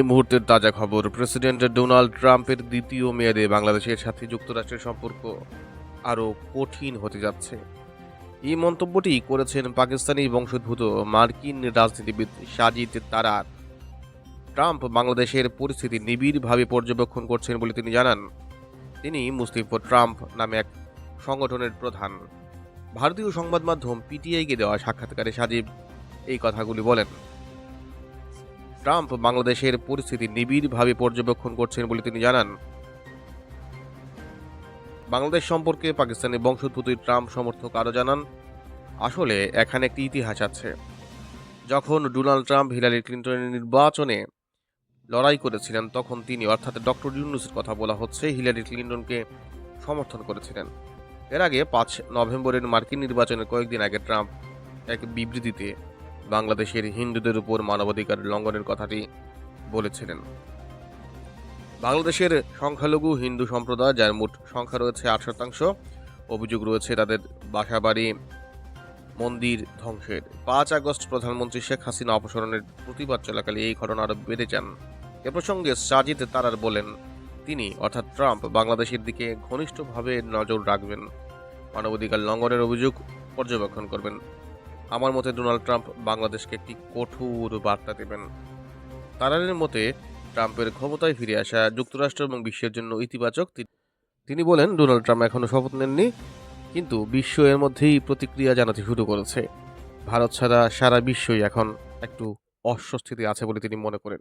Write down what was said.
এই মুহূর্তের তাজা খবর, প্রেসিডেন্ট ডোনাল্ড ট্রাম্পের দ্বিতীয় মেয়াদে বাংলাদেশের সাথে যুক্তরাষ্ট্রের সম্পর্ক আরও কঠিন হতে যাচ্ছে। এই মন্তব্যটি করেছেন পাকিস্তানি বংশোদ্ভূত মার্কিন রাজনীতিবিদ সাজিদ তারার। ট্রাম্প বাংলাদেশের পরিস্থিতি নিবিড়ভাবে পর্যবেক্ষণ করছেন বলে তিনি জানান। তিনি মুসলিম ফর ট্রাম্প নামে এক সংগঠনের প্রধান। ভারতীয় সংবাদ মাধ্যম পিটিআইকে দেওয়া সাক্ষাৎকারে সাজিব এই কথাগুলি বলেন। ট্রাম্প বাংলাদেশের পরিস্থিতি নিবিড়ভাবে পর্যবেক্ষণ করছেন বলে তিনি জানান। বাংলাদেশ সম্পর্কে পাকিস্তানের বংশোদ্ভূত ট্রাম্প সমর্থক আরও জানান, আসলে এখানে একটি ইতিহাস আছে। যখন ডোনাল্ড ট্রাম্প হিলারি ক্লিন্টনের নির্বাচনে লড়াই করেছিলেন, তখন তিনি অর্থাৎ ডক্টর ইউনুসের কথা বলা হচ্ছে, হিলারি ক্লিন্টনকে সমর্থন করেছিলেন। এর আগে পাঁচ নভেম্বরের মার্কিন নির্বাচনের কয়েকদিন আগে ট্রাম্প এক বিবৃতিতে বাংলাদেশের হিন্দুদের উপর মানবাধিকার লঙ্ঘনের কথাটি বলেছিলেন। বাংলাদেশের সংখ্যালঘু হিন্দু সম্প্রদায়, যার মোট সংখ্যা রয়েছে আট শতাংশ, অভিযোগ রয়েছে তাদের বাসাবাড়ি মন্দির ধ্বংসের। পাঁচ আগস্ট প্রধানমন্ত্রী শেখ হাসিনা অপসারণের প্রতিবাদ চলাকালে এই ঘটনা আরও বেড়ে যান। এ প্রসঙ্গে সাজিদ তারার বলেন, তিনি, অর্থাৎ ট্রাম্প, বাংলাদেশের দিকে ঘনিষ্ঠভাবে নজর রাখবেন। মানবাধিকার লঙ্ঘনের অভিযোগ পর্যবেক্ষণ করবেন। আমার মতে ডোনাল্ড ট্রাম্প বাংলাদেশকে একটি কঠোর বার্তা দেবেন। তারারের মতে, ট্রাম্পের ক্ষমতায় ফিরে আসা যুক্তরাষ্ট্র এবং বিশ্বের জন্য ইতিবাচক তিনি বলেন, ডোনাল্ড ট্রাম্প এখনও শপথ নেননি, কিন্তু বিশ্ব এর মধ্যেই প্রতিক্রিয়া জানাতে শুরু করেছে। ভারত ছাড়া সারা বিশ্বই এখন একটু অস্বস্তিতে আছে বলে তিনি মনে করেন।